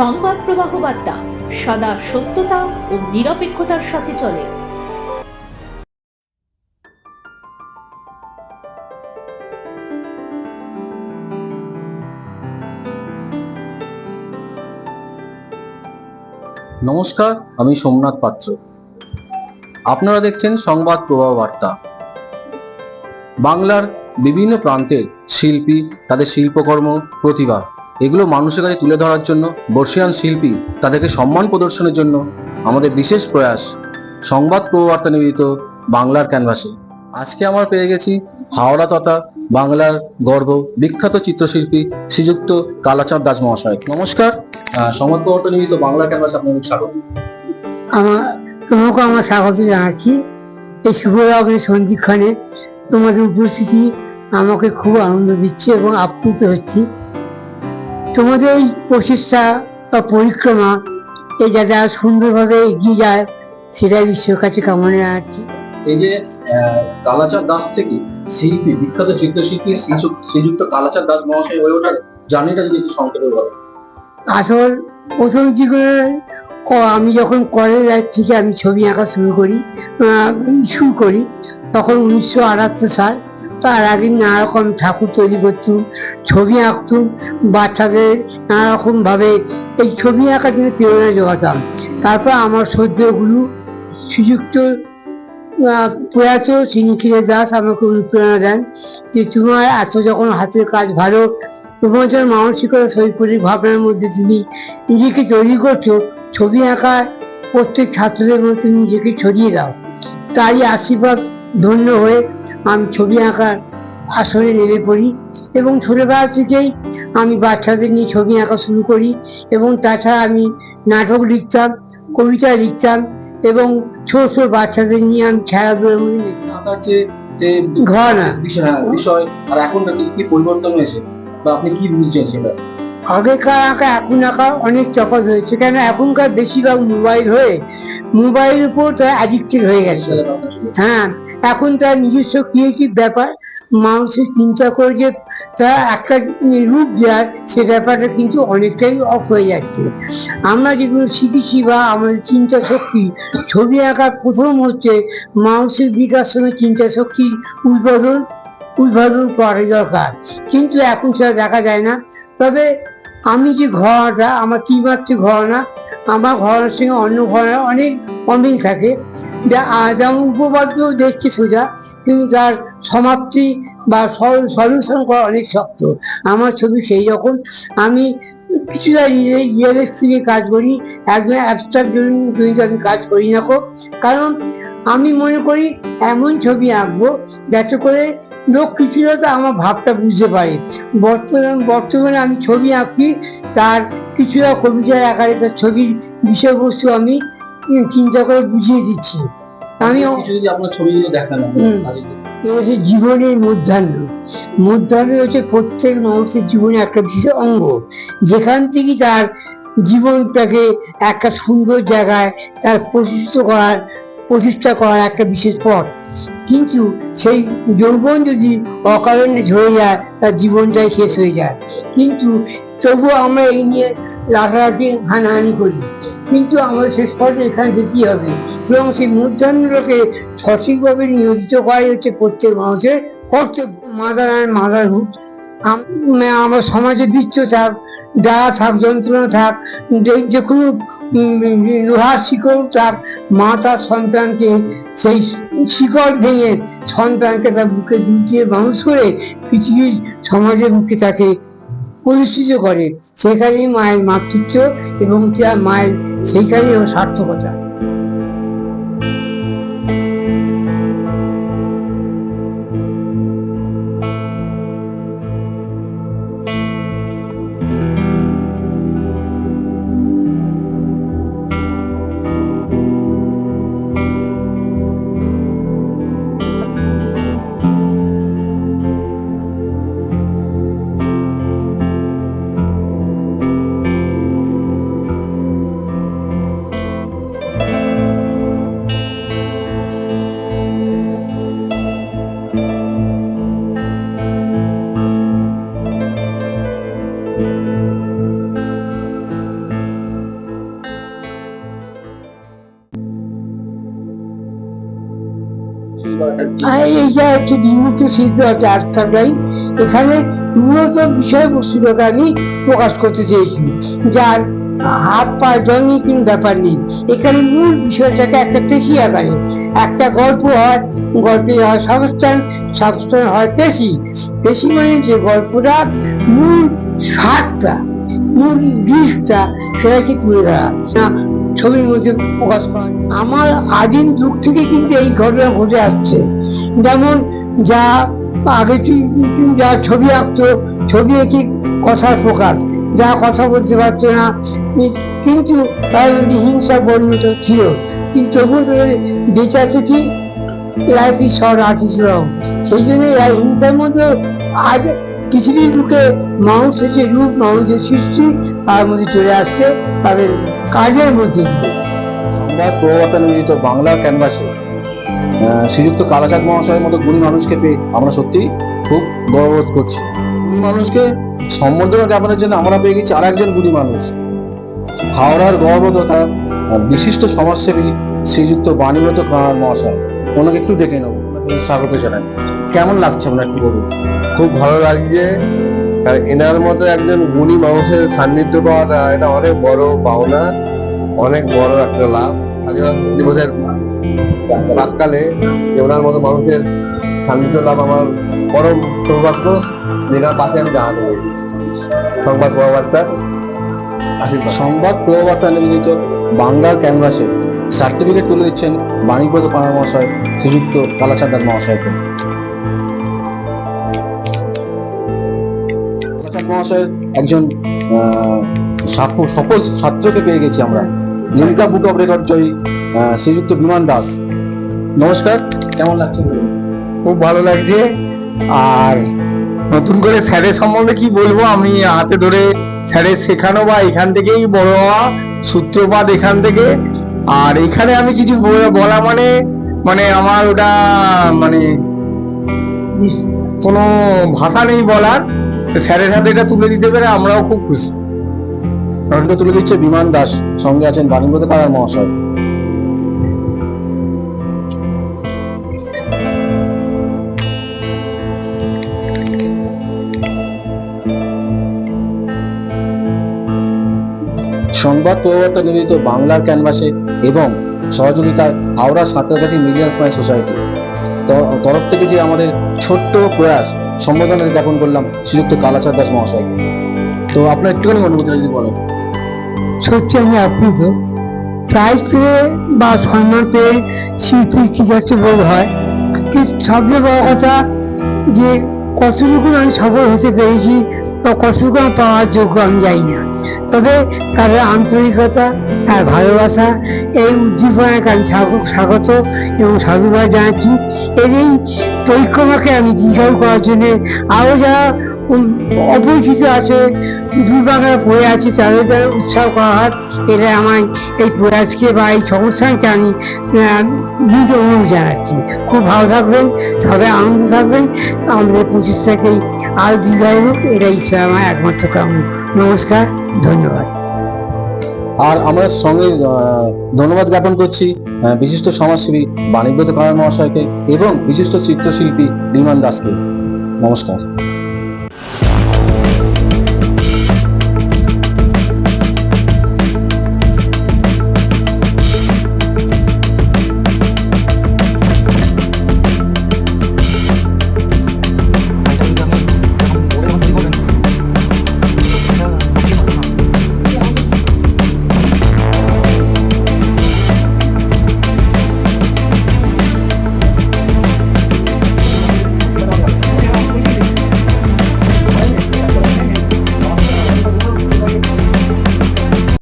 সংবাদ প্রবাহ বার্তা, সদা সত্যতা ও নিরপেক্ষতার সাথে চলে। নমস্কার, আমি সোমনাথ পাত্র। আপনারা দেখছেন সংবাদ প্রবাহ বার্তা। বাংলার বিভিন্ন প্রান্তের শিল্পী, তাদের শিল্পকর্ম, প্রতিভা। এগুলো মানুষের কাছে তুলে ধরার জন্য বর্ষিয়ান শিল্পী তাদেরকে সম্মান প্রদর্শনের জন্য আমাদের বিশেষ প্রয়াস সংবাদ প্রবার্তা নিবেদিত বাংলার ক্যানভাসে। আজকে আমার পেয়ে গেছি হাওড়া তথা বাংলার গর্ব বিখ্যাত চিত্রশিল্পী শ্রীযুক্ত কালাচাঁদ দাস মহাশয়। নমস্কার সংবাদ প্রবার্তা নিবেদিত বাংলার ক্যানভাসে আপনাদের স্বাগত। আমার তোমাকে আমার স্বাগত জানাচ্ছি। এই শুভ লগ্নের সন্ধিক্ষণে তোমাদের উপস্থিতি আমাকে খুব আনন্দ দিচ্ছে এবং আপ্লুত হচ্ছি। তোমাদের এই প্রচেষ্টা বা পরিক্রমা এই যাতে সুন্দরভাবে এগিয়ে যায় সেটাই বিশ্বের কাছে কামনা আছে এই যে কালাচাঁদ দাস থেকে শিল্পী বিখ্যাত চিত্রশিল্পী শ্রীযুক্ত- কালাচাঁদ দাস মহাশয় হয়ে ওঠার জার্নিটা যদি একটু সংক্ষেপে বলেন। আসল প্রথম জীবনে আমি যখন কলেজ থেকে আমি ছবি আঁকা শুরু করি শুরু করি। তখন উনিশশো আটাত্তর সাল, তার আগে নানা রকম ঠাকুর তৈরি করতুম, ছবি আঁকতুম, বাচ্চাদের নানা রকম ভাবে এই ছবি আঁকার জন্য প্রেরণা জোগাতাম তারপর আমার সদ্য গুরু শ্রীযুক্ত প্রয়াত শ্রীনিখিলেশ দাস আমাকে অনুপ্রেরণা দেন যে, তোমার এত যখন হাতের কাজ ভালো, তোমার মানসিকতা শৈল্পিক ভাবনার মধ্যে তুমি নিজেকে তৈরি করছ ছবি আঁকার প্রত্যেক ছাত্রদের মধ্যে নিজেকে ছড়িয়ে দাও। তারই আশীর্বাদ ধন্য হয়ে আমি ছবি আঁকার আসরে নেমে পড়ি এবং ছোটবেলা থেকেই আমি বাচ্চাদের নিয়ে ছবি আঁকা শুরু করি এবং তাছাড়া আমি নাটক লিখতাম কবিতা লিখতাম এবং ছোট ছোট বাচ্চাদের নিয়ে আমি খেলাধুলার মধ্যে যে যে ঘরানা। বিষয় আর এখনকার কি কি পরিবর্তন হয়েছে বা আপনি কি বুঝছেন সেটা? আগেকার আঁকা, এখন আঁকা অনেক তফাৎ হয়েছে কেন এখনকার বেশিরভাগ মোবাইল হয়ে মোবাইলের উপর তারা অ্যাডিক্টেড হয়ে গেছে। হ্যাঁ এখন তার নিজস্ব ক্রিয়েটিভ ব্যাপার মানুষের চিন্তা করে যে তার একটা রূপ দেওয়ার, সে ব্যাপারটা কিন্তু অনেকটাই অফ হয়ে যাচ্ছে। আমরা যেগুলো শিখেছি বা আমাদের চিন্তা শক্তি, ছবি আঁকার প্রথম হচ্ছে মানসিক বিকাশের চিন্তা শক্তি উদ্বোধন উদ্বোধন করা দরকার। কিন্তু এখন সেটা দেখা যায় না। তবে আমি যে ঘটনাটা আমার ত্রিমাত্রিক ঘটনা আমার ঘটনার সঙ্গে অন্য ঘটনা অনেক অমিল থাকে। যা- যেমন উপপাদ্য দেখতে সোজা, কিন্তু তার সমাপ্তি বা সলিউশন করা অনেক শক্ত। আমার ছবি সেই রকম। আমি কিছুটা রিয়েলিস্টিকে কাজ করি, একদম অ্যাবস্ট্রাক্ট জন্য আমি কাজ করি না কারণ আমি মনে করি এমন ছবি আঁকবো, যাতে করে লোক কিছুটা তো আমার ভাবটা বুঝতে পারে। বর্তমান বর্তমানে আমি ছবি আঁকি তার কিছুটা কবিতার আকারে তার ছবির বিষয়বস্তু আমি চিন্তা করে বুঝিয়ে দিচ্ছি। আমি যদি আপনার ছবিগুলো দেখান। এ হচ্ছে জীবনের মধ্যাহ্ন। মধ্যাহ্ন হচ্ছে প্রত্যেক মানুষের জীবনে একটা বিশেষ অঙ্গ। যেখান থেকে তার জীবনটাকে একটা সুন্দর জায়গায় তার প্রতিষ্ঠিত করার প্রতিষ্ঠা করার একটা বিশেষ পথ। কিন্তু সেই যৌবন যদি অকারণে ঝরে যায়, তার জীবনটাই শেষ হয়ে যায়। কিন্তু তবুও আমরা এই নিয়ে লাঠালাঠি হানাহানি করি। কিন্তু আমাদের শেষ পর্যন্ত এখানে যেতেই হবে? এবং সেই মধ্যাহ্নটাকে সঠিকভাবে নিয়োজিত করাই হচ্ছে প্রত্যেক মানুষের কর্তব্য। Mother and motherhood. আমার সমাজে বিশ্ব থাক যারা থাক, যন্ত্রণা থাক, যে- যে কোনো লোহার শিকড় থাক মা তার সন্তানকে সেই শিকড় ভেঙে সন্তানকে তার বুকে দিয়ে মানুষ করে পৃথিবীর সমাজের বুকে তাকে প্রতিষ্ঠিত করে। সেখানেই মায়ের মাতৃত্ব এবং তার মায়ের সেইখানেই সার্থকতা। এইটা হচ্ছে বিমূর্ত শিল্প আটকাটাই এখানে আমি প্রকাশ করতে চেয়েছি যার হাত পা রঙে কোনো ব্যাপার নেই। এখানে মূল বিষয়টাকে একটা পেশি আকারে, একটা গল্প হয়, গল্পে হয় সাবস্থান সাবস্থান হয় পেশি। পেশি মানে যে গল্পটা মূল স্বাদটা, মূল দিকটা সেটাকে তুলে ধরা। ছবির মধ্যে প্রকাশ করা আমার আদিম যুগ থেকে কিন্তু এই ঘটনা ঘটে আসছে। যেমন যা আগে যা ছবি আঁকতো, ছবি এঁকে কথার প্রকাশ। যা কথা বলতে পারতো না, কিন্তু হিংসা বর্ণিত ছিল। কিন্তু তবুও তাদের বেঁচে আছে কি life is short art artist রং সেই জন্য হিংসার মধ্যে আজ পৃথিবীর বুকে মানুষের যে রূপ, মানুষের সৃষ্টি, তার মধ্যে চলে আসছে তাদের কাজের মধ্যে দিয়ে। সংবাদ প্রভাবতা নিয়োজিত বাংলা ক্যানভাসে আহ, শ্রীযুক্ত কালাচাঁদ মহাশয়ের মতো গুণী মানুষকে পেয়ে আমরা সত্যি খুব গর্ববোধ করছি। গুণী মানুষকে সম্বর্ধনা জ্ঞাপনের জন্য আমরা পেয়ে গেছি আর একজন গুণী মানুষ। হাওড়ার আহ, বিশিষ্ট সমাজসেবী শ্রীযুক্ত বাণীব্রত কানার মহাশয় ওনাকে একটু ডেকে নেব স্বাগত জানাই। কেমন লাগছে আপনার একটু বলুন? খুব ভালো লাগছে। আর এনার মতো একজন গুণী মানুষের সান্নিধ্য পাওয়াটা এটা অনেক বড় পাওনা, অনেক বড় একটা লাভ। স্বাধীনতা প্রাককালে ওনার মতো মানুষের সান্নিধ্য লাভ আমার পরম সৌভাগ্য, যেটার পাশে আমি দাঁড়াতে পেরেছি। সংবাদ প্রভাবার্তার সংবাদ প্রভাবতা নিয়োজিত বাংলার ক্যানভাসে সার্টিফিকেট তুলে দিচ্ছেন বাণীব্রত কানার মহাশয় শ্রীযুক্ত কালাচাঁদার মহাশয়কে। মহাশয়ের একজন সফল ছাত্রকে পেয়ে গেছি আমরা। লিমকা বুক অফ রেকর্ড জয়ী শ্রীযুক্ত বিমান দাস। নমস্কার, কেমন লাগছে? খুব ভালো লাগছে। আর নতুন করে স্যারের সম্বন্ধে কি বলব? আমি হাতে ধরে স্যারের শেখানো বা এখান থেকেই বড় হওয়া সূত্রপাত এখান থেকে। আর এখানে আমি কিছু বলা মানে মানে আমার ওটা মানে কোনো ভাষা নেই বলার। স্যারের হাতে এটা তুলে দিতে পেরে আমরাও খুব খুশি। রণ্ড তুলে দিচ্ছে বিমান দাস, সঙ্গে আছেন বাণীব্রত কানার মহাশয়। সংবাদ প্রবর্তন নিবেদিত বাংলার ক্যানভাসে এবং সহযোগিতায় Howrah Santragachi million smile society. তরফ থেকে যে আমাদের ছোট্ট প্রয়াস সম্বোধনা জ্ঞাপন করলাম শ্রীযুক্ত কালাচাঁদ দাস মহাশয়কে তো আপনার একটুখানি অনুমতি যদি বলেন। সত্যি আমি আপ্লুত। প্রাইজ পেয়ে বা সম্মান পেয়ে শিল্পীর কি যাচ্ছে বোধ হয়? সবচেয়ে বড় কথা যে কতটুকু আমি সফল হতে পেরেছি বা কতটুকু পাওয়ার যোগ্য আমি জানি না। তবে তাদের আন্তরিকতা তার ভালোবাসা, এই আমি স্বাগ- স্বাগত এবং সাধুবাদ জানাচ্ছি। এর এই পরিক্রমাকে আমি দীর্ঘায়ু করার জন্য আরও যারা অপরিচিত আছে দুর্বাংলা পড়ে আছে, তাদের দ্বারা উৎসাহ করা হয়। এটা আমার এই প্রয়াসকে বা এই সংস্থানকে আমি নিজ অনুরোধ জানাচ্ছি। খুব ভালো থাকবেন, সবাই আনন্দ থাকবেন। আমাদের পঁচিশ থেকেই আরও দীর্ঘায়ু হোক, এটাই আমার একমাত্র কামনা। নমস্কার, ধন্যবাদ। আর আমরা সঙ্গে ধন্যবাদ জ্ঞাপন করছি বিশিষ্ট সমাজসেবী বাণীব্রত কানার মহাশয়কে এবং বিশিষ্ট চিত্রশিল্পী বিমান দাসকে। নমস্কার।